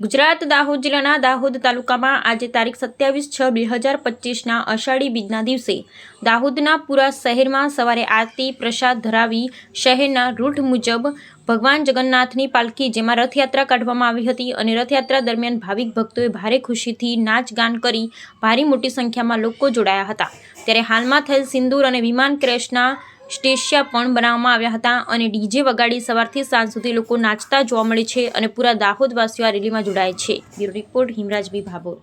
ગુજરાત દાહોદ જિલ્લાના દાહોદ તાલુકામાં આજે તારીખ સત્યાવીસ છ બે હજાર પચીસના અષાઢી બીજના દિવસે દાહોદના પૂરા શહેરમાં સવારે આરતી પ્રસાદ ધરાવી શહેરના રૂટ મુજબ ભગવાન જગન્નાથની પાલખી, જેમાં રથયાત્રા કાઢવામાં આવી હતી અને રથયાત્રા દરમિયાન ભાવિક ભક્તોએ ભારે ખુશીથી નાચ ગાન કરી ભારે મોટી સંખ્યામાં લોકો જોડાયા હતા. ત્યારે હાલમાં થયેલ સિંદૂર અને વિમાન ક્રેશના સ્ટેશિયા પણ બનાવવામાં આવ્યા હતા અને ડીજે વગાડી સવારથી સાંજ સુધી લોકો નાચતા જોવા મળે છે અને પૂરા દાહોદવાસીઓ આ રેલીમાં જોડાય છે. Bureau report Himraj B Bhabhor.